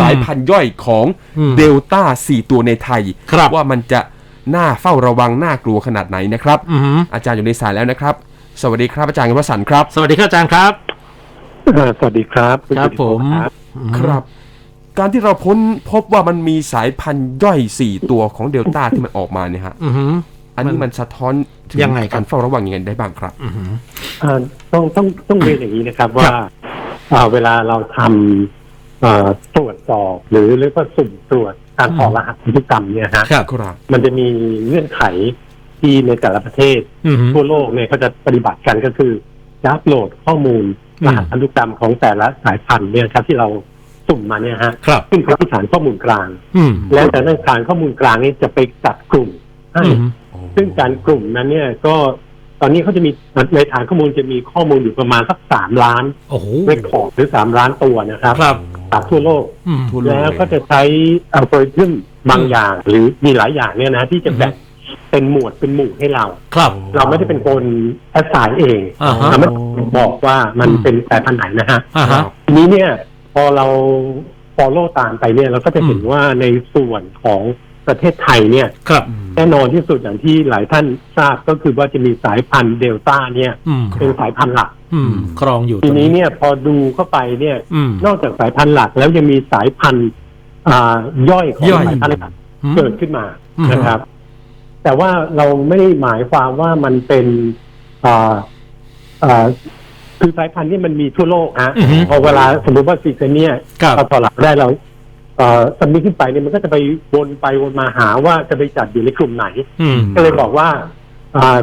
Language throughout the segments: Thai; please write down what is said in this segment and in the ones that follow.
สายพันธุ์ย่อยของอืมเดลต้า4ตัวในไทยครับว่ามันจะน่าเฝ้าระวังน่ากลัวขนาดไหนนะครับอือหืออาจารย์อยู่ในสายแล้วนะครับ สวัสดีครับอาจารย์กฤษสันต์ครับ สวัสดีครับอาจารย์ครับเอ่อสวัสดีครับณครับสิริผพมงศ์ครับครับ การที่เราพ้นพบว่ามันมีสายพันธุ์ย่อย4ตัวของเดลต้าที่มันออกมาเนี่ยฮะอือหืออันนี้มันสะท้อนถึงยังไงครับการเฝ้าระวังยังไงได้บ้างครับอือหือเอ่อต้องต้องต้องเรียนอย่างนี้นะครับว่าอ่าเวลาเราทำเอ่อ ตรวจสอบหรือเรียกว่าสุ่มตรวจการถอดรหัสพันธุกรรมเนี่ยฮะครับครับมันจะมีเงื่อนไขที่ในแต่ละประเทศอือหือทั่วโลกเนี่ยเขาจะปฏิบัติกันก็คือจะอัปโหลดข้อมูลอืมรหัสพันธุกรรมของแต่ละสายพันธุ์เนี่ยครับที่เราสุ่มมาเนี่ยฮะครับขึ้นไปที่ฐานข้อมูลกลางอืมแล้วแต่ในฐานข้อมูลกลางนี้จะไปจัดกลุ่มให้อือหือซึ่งการกลุ่มนั้นเนี่ยก็ตอนนี้เขาจะมีในฐานข้อมูลจะมีข้อมูลอยู่ประมาณสักสามล้านโอ้โหเรคคอร์ดหรือสามล้านตัวนะครับครับ จากทั่วโลกอืมทั่วโลกแล้วเลยก็จะใช้อัลกอริทึมบางอย่าง หรือมีหลายอย่างเนี่ยนะ ที่จะแบ่งเป็นหมวดเป็นหมู่ให้เรา ครับ เราไม่ได้เป็นคนแอสไซน์เองอ่าฮะเราไม่ได้บอกว่ามันเป็นสายพันธุ์ไหนนะฮะอ่าฮะทีนี้เนี่ย พอเรา follow ตามไปเนี่ย เราก็จะเห็นอืมว่าในส่วนของประเทศไทยเนี่ยครับแน่นอนที่สุดอย่างที่หลายท่านทราบก็คือว่าจะมีสายพันธุ์เดลต้าเนี่ยอืมเป็นสายพันธุ์หลัก อืม ครองอยู่ทีตรงนี้ เนี่ยพอดูเข้าไปเนี่ย อืม นอกจากสายพันธุ์หลักแล้วยังมีสายพันธุ์อ่าย่อยของย่อย สายพันธุ์หลักอืม เกิดขึ้นมาอืม นะครับ แต่ว่าเราไม่ได้หมายความว่ามันเป็นอ่าอ่าคือสายพันธุ์ที่มันมีทั่วโลกฮะอือฮึ พอเวลาสมมติว่าซีเซเนียครับเราต่อหลักได้เราเอ่อสมิธขึ้นไปเนี่ยมันก็จะไปวนไปวนมาหาว่าจะไปจัดอยู่ในกลุ่มไหน อืม ก็เลยบอกว่าอ่า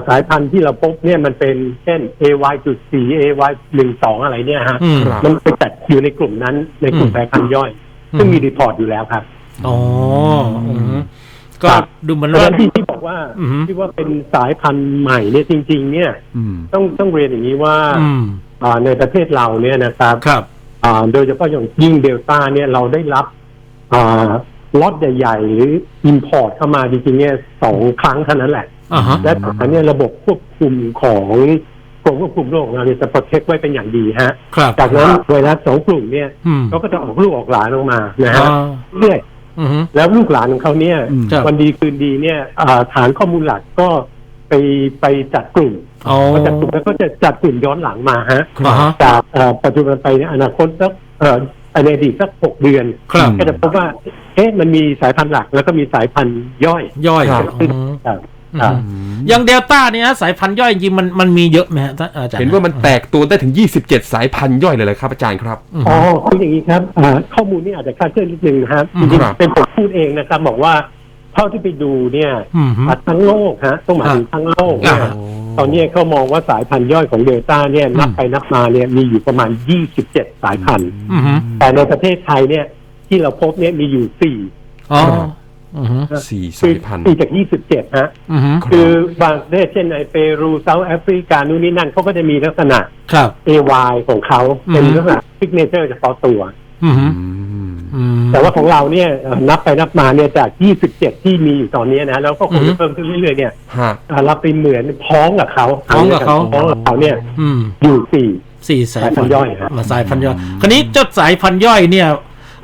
สายพันธุ์ที่เราพบเนี่ยมันเป็นเช่น AY จุดสี่ AY หนึ่งสองอะไรเนี่ยฮะ อืม ครับ มันไปจัดอยู่ในกลุ่มนั้นในกลุ่มอืม สายพันธุ์ย่อย ซึ่งมีรีพอร์ตอยู่แล้วครับ อ๋ออืมก็ครับ ดูเหมือนเพราะฉะว่า นั้นที่ที่บอกว่าอือฮึที่ว่าเป็นสายพันธุ์ใหม่เนี่ยจริง ๆ เนี่ยอืม ต้องต้องเรียนอย่างนี้ว่าอืมอ่าในประเทศเราเนี่ยนะครับครับ อ่าโดยเฉพาะอย่างยิ่งเดลต้าเนี่ยเราได้รับอ่าล็อตใหญ่ๆหรืออินพอร์ตเข้ามาจริงๆเนี่ยสองครั้งเท่านั้นแหละ อ่าฮะ และตอนนี้เนี่ยระบบควบคุมของกรมควบคุมโรคของเราเนี่ยจะโปรเทคไว้เป็นอย่างดีฮะ ครับจากนั้นไวรัสสองกลุ่มเนี่ยอืมเขาก็จะออกลูกออกหลานออกมานะอ่าฮะเรื่อยอือฮึ แล้วลูกหลานของเขาเนี่ยอืม ครับ วันดีคืนดีเนี่ยอ่าฐานข้อมูลหลักก็ไปไปจัดกลุ่มอ๋อ พอจัดกลุ่มแล้วก็จะจัดกลุ่มย้อนหลังมาฮะ อ่าฮะ จากเอ่อปัจจุบันไปในอนาคตสักเอ่อในอดีตสักหกเดือน ครับ ก็จะพบว่าเอ๊ะมันมีสายพันธุ์หลักแล้วก็มีสายพันธุ์ย่อยย่อยครับอืมครับอืครับม อย่างเดลต้าเนี่ยสายพันธุ์ย่อยจริงๆมันมันมีเยอะไหมฮะท่านอาจารย์เห็นว่ามันแตกตัวได้ถึง 27 สายพันธุ์ย่อยเลยเลยครับ อาจารย์ครับมอ๋อคืออย่างนี้ครับอ่าข้อมูลนี่อาจจะคลาดเคลื่อนนิดนึงนะครับอืจมริงครับๆเป็นผมพูดเองนะครับบอกว่าเท่าที่ไปดูเนี่ยอืมฮึอ่าทั้งโลกฮะต้องหมายถึงทั้งโลกเนี่ยอ่าตอนนี้เขามองว่าสายพันธุ์ย่อยของเดลต้าเนี่ยนับไปนับมาเนี่ยมีอยู่ประมาณ 27 สายพันธุ์อืมฮึแต่ในประเทศไทยเนี่ยที่เราพบเนี่ยมีอยู่สี่อ๋ออืมฮึ สี่คืสายพันธุ์สี่จาก27ฮะอืมฮึครับคือบางประเทศเช่นในเปรูเซาท์แอฟริกานู่นนี่นั่นเขาก็จะมีลักษณะครับ AY ของเขาเป็นอืมลักษณะซิกเนเจอร์เฉพาะตัวอืมฮึอืมอืมแต่ว่าของเราเนี่ยเอ่อนับไปนับมาเนี่ยจาก 27 ที่มีอยู่ตอนนี้นะแล้วก็คงอืจะมเพิ่มขึ้นเรื่อยๆเนี่ยฮะอ่าเราไปเหมือนพ้องกับเขาพ้องกับเขาพ้องกับเขาเนี่ยอืมอยู่สี่สี่สายสายพันธุ์ย่อยครับมาสายพันธุ์ย่อย คราวนี้เจ้าสายพันธุ์ย่อยเนี่ย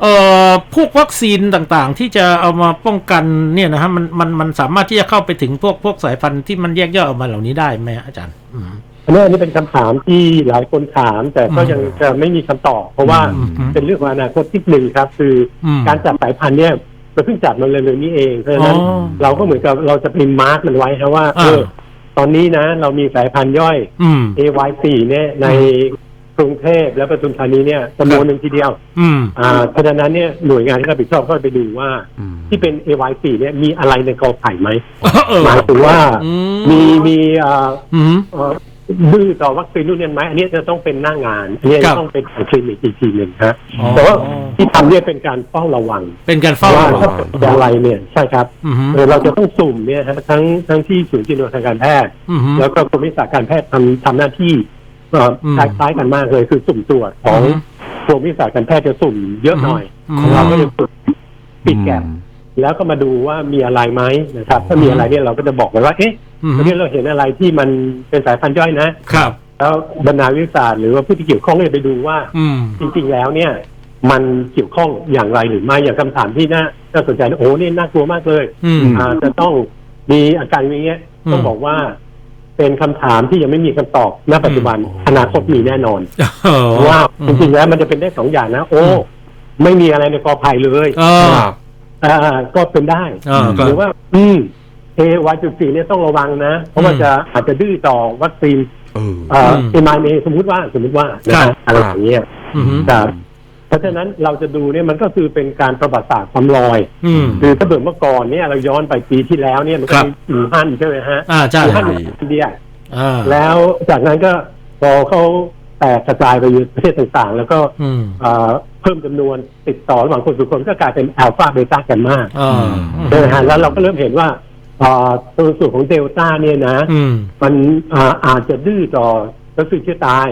เอ่อพวกวัคซีนต่างๆ ที่จะเอามาป้องกันเนี่ยนะฮะมันมันมันสามารถที่จะเข้าไปถึงพวกพวกสายพันธุ์ที่มันแยกย่อยออกมาเหล่านี้ได้ไหมอาจารย์อืมอันนี้อันนี้เป็นคำถามที่หลายคนถาม แต่ก็อืมยังจะไม่มีคำตอบ เพราะว่าอืมอืมเป็นเรื่องของอนาคตที่หนึ่งครับ คืออมการจัดสายพันธุ์เนี่ยเราเพิ่งจัดมาเลยๆนี้เองเพราะฉะนั้นอ๋อเราก็เหมือนกับเราจะเป็นมาร์กมันไว้ครับว่าเอออ่าตอนนี้นะ เรามีสายพันธุ์ย่อยอืม AY4 เนี่ยใน กรุงเทพและปทุมธานีเนี่ยจำนวนหนึ่งทีเดียว อืม อ่าเพราะฉะนั้นเนี่ยหน่วยงานที่รับผิดชอบก็ไปดูว่า อืม ที่เป็น AY4 เนี่ยมีอะไรในกอไผ่ไหมเออหมายถึงว่าอืมีมีอ่าอืม เอ่อดื้อต่อวัคซีนนู่นนี่ไหมอันนี้จะต้องเป็นหน้างาน อันนี้ครับ จะต้องเป็นของคลินิกอีกทีหนึ่งฮะอ๋อแต่ว่าที่ทำเนี่ยเป็นการเฝ้าระวังเป็นการเฝ้าว่าระวัถ้างเกิดอะไรเนี่ยใช่ครับอืมฮึ เออเราจะต้องสุ่มเนี่ยฮะทั้งทั้งที่ศูนย์จิตวิทยาการแพทย์ อืมฮึแล้วก็กรมวิชาการแพทย์ทำทำหน้าที่เอ่ออม คล้ายๆกันมากเลยคือสุ่มตรวจของอืมกรมวิชาการแพทย์จะสุ่มเยอะหน่อยอืมของเราก็จะสุ่มปิดแกะแล้วก็มาดูว่ามีอะไรไหมนะครับ ถ้ามีอะไรเนี่ยเราก็จะบอกไปว่า เอ๊ะอืมวันนี้เราเห็นอะไรที่มันเป็นสายพันธุ์ย่อยนะครับ แล้วบรรณาวิทยาศาสตร์หรือว่าผู้ที่เกี่ยวข้องก็จะไปดูว่าอืมจริง ๆ แล้วเนี่ย มันเกี่ยวข้องอย่างไรหรือไม่อย่างคำถามที่น่าน่าสนใจนะโอ้นี่น่ากลัวมากเลยอืมอ่าจะต้องมีอาการอย่างเงี้ยอืมต้องบอกว่า เป็นคำถามที่ยังไม่มีคำตอบณปัจจุบันอนาคตมีแน่นอนเออเพราะว่าจริงๆแล้วมันจะเป็นได้สองอย่างนะ โอ้อืมไม่มีอะไรในกอไผ่เลยเออครับอ่าก็เป็นได้เออก็หรือว่า อืมเอวายจุดสี่เนี่ยต้องระวังนะ เพราะว่าอืมจะอาจจะดื้อต่อวัคซีนเออเอ่ออืมเอมายเมสมมติว่าสมมติว่านะครัฮะบอะไรอย่างเงี้ยอืม ครับ เพราะฉะนั้นเราจะดูเนี่ยมันก็คือเป็นการประวัติศาสตร์ซ้ำรอยอืม คือถ้าเกิดเมื่อก่อนเนี่ยเราย้อนไปปีที่แล้วเนี่ยมันคก็รับมีอู่ฮั่นใช่ไหมฮะอ่าใช่อู่ฮั่นอินเดีย อ่าแล้วจากนั้นก็พอเขาแตกกระจายไปอยู่ประเทศต่างๆ แล้วก็อืมเอ่อเพิ่มจำนวนติดต่อระหว่างคนสู่คนก็กลายเป็นอัลฟาเบต้ากันมากอ่าใช่ไหมฮะแล้วเราก็เริ่มเห็นว่าเอ่อตัวส่วนของเดลต้าเนี่ยนะ อืม มันอ่าอาจจะดื้อต่อวัคซีนที่ตาย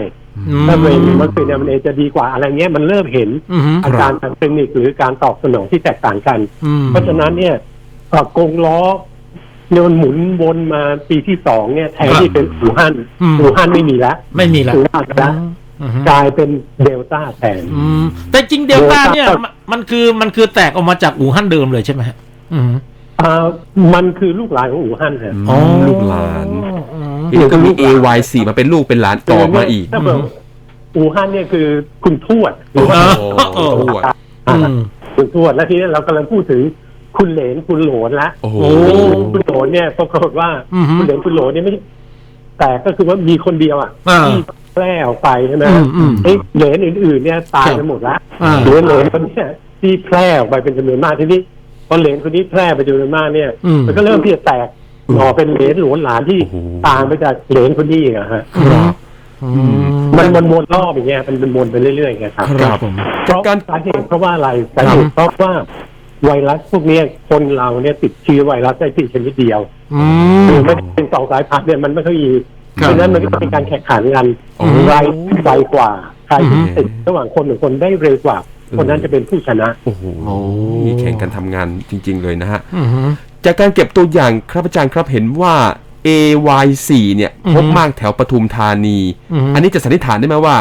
อืมถ้าเป็นวัคซีนเนี่ยมันเองจะดีกว่าอะไรเงี้ยมันเริ่มเห็นอืมอาการทางเทคนิคหรือการตอบสนองที่แตกต่างกัน อืม เพราะฉะนั้นเนี่ยเอ่อกงล้อเนี่ยมันหมุนวนมาปีที่สองเนี่ยแทนที่เป็นอู่ฮั่นอืม อู่ฮั่นไม่มีแล้วไม่มีละอู่ฮั่นแล้วอืมกลายเป็นเดลต้าแทน อืมแต่จริงเดลต้าเนี่ยมันมันคือมันคือแตกออกมาจากอู่ฮั่นเดิมเลยใช่ไหมฮะอืม อ่ามันคือลูกหลานของอู่ฮั่นฮะอ๋อลูกหลานอืม ทีนี้ก็มี AY4 มาเป็นลูกเป็นหลานต่อมาอีกถ้าเกิดอืมอู่ฮั่นเนี่ยคือคุณทวดหรือว่าโอ้เออโหอืมคุณทวดแล้วทีนี้เรากำลังพูดถึงคุณเหลนคุณโหลนละโอ้โหโอ้คุณโหลนเนี่ยปรากฏว่าอือฮึคุณเหลนคุณโหลนเนี่ยไม่แต่ก็คือว่ามีคนเดียวอะอ่าที่แพร่ออกไปใช่ไหมอืมอืมไอ้เหลนอื่นๆเนี่ยตายไปหมดละอ่าเหลือเหลนคนเนี้ยที่แพร่ออกไปเป็นจำนวนมากทีนี้พอเหลนคนนี้แพร่ไปจำนวนมากเนี่ยอืมมันก็เริ่มที่จะแตก หน่อเป็นเหลนหลวนหลานที่โอ้โหตามไปจากเหลนคนนี้อีกอะฮะครับอืมันมันวนรอบอย่างเงี้ยมันเป็นวนไปเรื่อยๆไงครับครับผมเพราะการสาเหตุเพราะว่าอะไรสาเหตุเพราะว่าไวรัสพวกเนี้ยคนเราเนี่ยติดเชื้อไวรัสได้เพียงชนิดเดียวอืคือมไม่ได้เป็นสองสายพันธุ์เนี่ยมันไม่ค่อยมีครัเพบราะฉะนั้นมันก็จะเป็นการแข่งขันกันอ๋อใครไวกว่าใครอืมติดระหว่างคนหนึ่งคนได้เร็วกว่า คนนั้นจะเป็นผู้ชนะ โอ้โหโอ้แข่งกันทำงานจริง ๆ เลยนะฮะอืม จากการเก็บตัวอย่างครับอาจารย์ครับเห็นว่า AY4 เนี่ยอือพฮึบมากแถวปทุมธานีอือฮึอันนี้จะสันนิษฐานได้ไหมว่า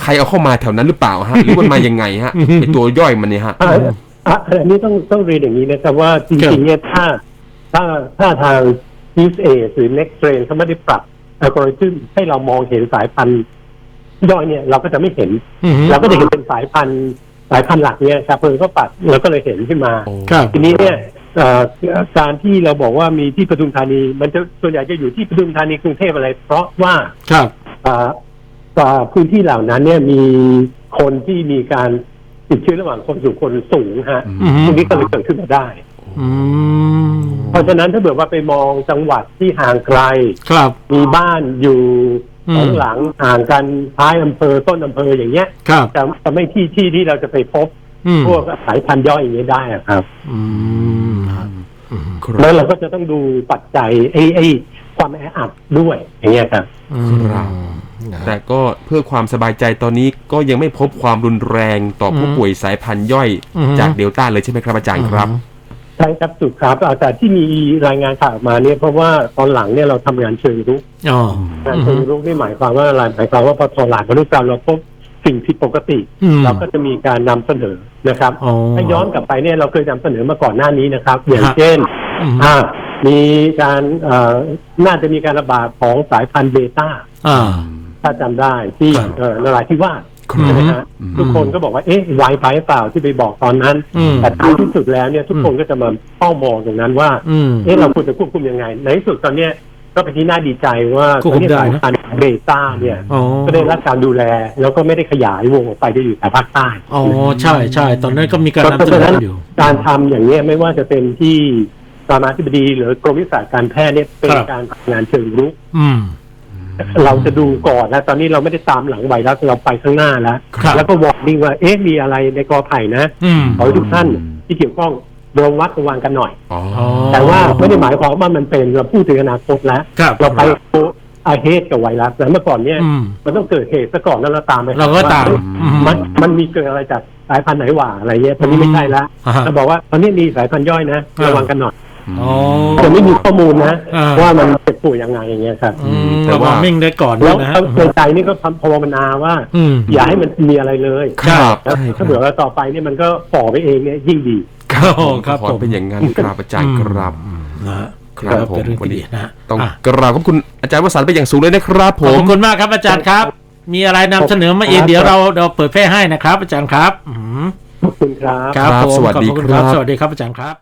ใครเอาเข้ามาแถวนั้นหรือเปล่าฮะ หรือมันมายังไงฮะอือฮึไอตัวย่อยมันเนี่ยฮะอะอะอันนี้ต้องต้องเรียนอย่างนี้นะครับว่าจริงๆเนี่ยถ้าถ้าถ้าทาง East A หรือ Next Train เขาไม่ได้ปรับอัลกอริทึมให้เรามองเห็นสายพันธุ์ย่อยเนี่ยเราก็จะไม่เห็นอืมเราก็จะเห็นเป็นสายพันธุ์สายพันธุ์หลักเนี่ยครับเพิ่งก็ปัดเราก็เลยเห็นขึ้นมาครับทีนี้เนี่ย เอ่อการที่เราบอกว่ามีที่ปทุมธานี มันจะส่วนใหญ่จะอยู่ที่ปทุมธานีกรุงเทพอะไร เพราะว่าครับ อ่าอ่าพื้นที่เหล่านั้นเนี่ยมีคนที่มีการติดเชื้อระหว่างคนสู่คนสูงฮะอืม ตรงนี้ก็เลยเกิดขึ้นมาได้ อืมเพราะฉะนั้นถ้าเกิดว่าไปมองจังหวัดที่ห่างไกล ครับ มีบ้านอยู่อืม สองหลังห่างกันท้ายอำเภอต้นอำเภออย่างเงี้ยครับจะจะไม่ที่ที่ที่เราจะไปพบอืมพวกสายพันธุ์ย่อยอย่างเงี้ยได้อะครับ อืมฮะอืมครั แล้วบเราก็จะต้องดูปัจจัยไอ้ไอ้ความแออัดด้วยอย่างเงี้ยครับอืมครับนะแต่ก็เพื่อความสบายใจตอนนี้ก็ยังไม่พบความรุนแรงต่อผู้อืมป่วยสายพันธุ์ย่อยอืมจากเดลต้าเลยใช่ไหมครับอาจารย์ครับใช่ครับสุดครับอ่าแต่ที่มีรายงานข่าวออกมาเนี่ยเพราะว่าตอนหลังเนี่ยเราทำงานเชิงรุกอ๋องานเชิงรุกนี่หมายความว่าอะไรหมายความว่าพอทอหลานพันธุกรรมเราพบสิ่งผิดปกติอืมเราก็จะมีการนำเสนอ นะครับอ๋อถ้าย้อนกลับไปเนี่ยเราเคยนำเสนอมาก่อนหน้านี้นะครับ อย่างฮะเช่นอืมอ่ามีการเอ่อน่าจะมีการระบาดของสายพันธุ์เบต้าอ่าถ้าจำได้ที่ครับเอ่อนราธิวาสครับใช่ไหมฮะอืมทุกคนก็บอกว่าเอ๊ะไวไปเปล่าที่ไปบอกตอนนั้นอืมแต่ท้ายที่สุดแล้วเนี่ยทุกคนก็จะมาเป้ามองตรงนั้นว่าอืมเอ๊ะเราควรจะควบคุมยังไง ในที่สุดตอนเนี้ยก็เป็นที่น่าดีใจว่าควบคุมได้ตอนนะนี้สายพันธุ์ เบต้าเนี่ยอ๋อก็ได้รับการดูแล แล้วก็ไม่ได้ขยายวงออกไปจะอยู่แต่ภาคใต้อ๋อใช่ใช่ตอนนั้นก็มีการเพนำราะเสนฉะนั้นออยู่การทำอย่างเนี้ยไม่ว่าจะเป็นที่รามาธิบดีหรือกรมวิทยาศาสตร์การแพทย์เนี่ยเป็นครับการทำงานเชิงรุกอืมเราจะดูก่อนนะตอนนี้เราไม่ได้ตามหลังไวรัสเราไปข้างหน้าแล้วครับแล้วก็บอกดิ้งว่าเอ๊ะมีอะไรในกอไผ่นะอืมขอให้ทุกท่านที่เกี่ยวข้องระวัดระวังกันหน่อยอ๋ออ๋อแต่ว่าไม่ได้หมายความว่ามันเป็นเราพูดถึงอนาคตแล้วครับเราไปโออาเฮดกับไวรัสแล้วเมื่อก่อนเนี่ย อืม มันต้องเกิดเหตุซะก่อนแล้วเราตามไปเราก็ตามว่เอ๊ะอืมมันมันมีเกิดอะไรจากสายพันธุ์ไหนหว่าอะไรเงี้ยตอนนี้ไม่ใช่ละอ่าฮะเราบอกว่าตอนนี้มีสายพันธุ์ย่อยนะอ่า ระวังกันหน่อยอ๋อจะไม่มีข้อมูลนะอ่า ว่ามันเจ็บป่วยยังไงอย่างเงี้ยครับอืมแต่ระว่า วังมิ่งได้ก่อนด้แล้ววยนะฮะในใจนี่ก็ภาวนาว่า อืม อย่าให้มันมีอะไรเลยครับแล้วใช่คถ้ารับเผื่อว่าต่อไปเนี่ยมันก็ฝ่อไปเองเนี่ยยิ่งดี ครับผมครับขอผม เป็นอย่างนั้นครับอาจารย์ครับ นะฮะ ครับก็ผมเป็นเรื่องวันที่นี้ดีนะฮะต้องอะกราบขอบคุณอาจารย์วสันต์ไปอย่างสูงเลยนะครับผขอบม คุณมากครับอาจารย์ครับ มีอะไรนำเสนอมาอีกครับเดี๋ยวเราเราเปิดแพร่ให้นะครับ อาจารย์ครับอืมขอบคุณครับ ครับครับผมสวัสดีขอบคุณครับ สวัสดีครับอาจารย์ครับ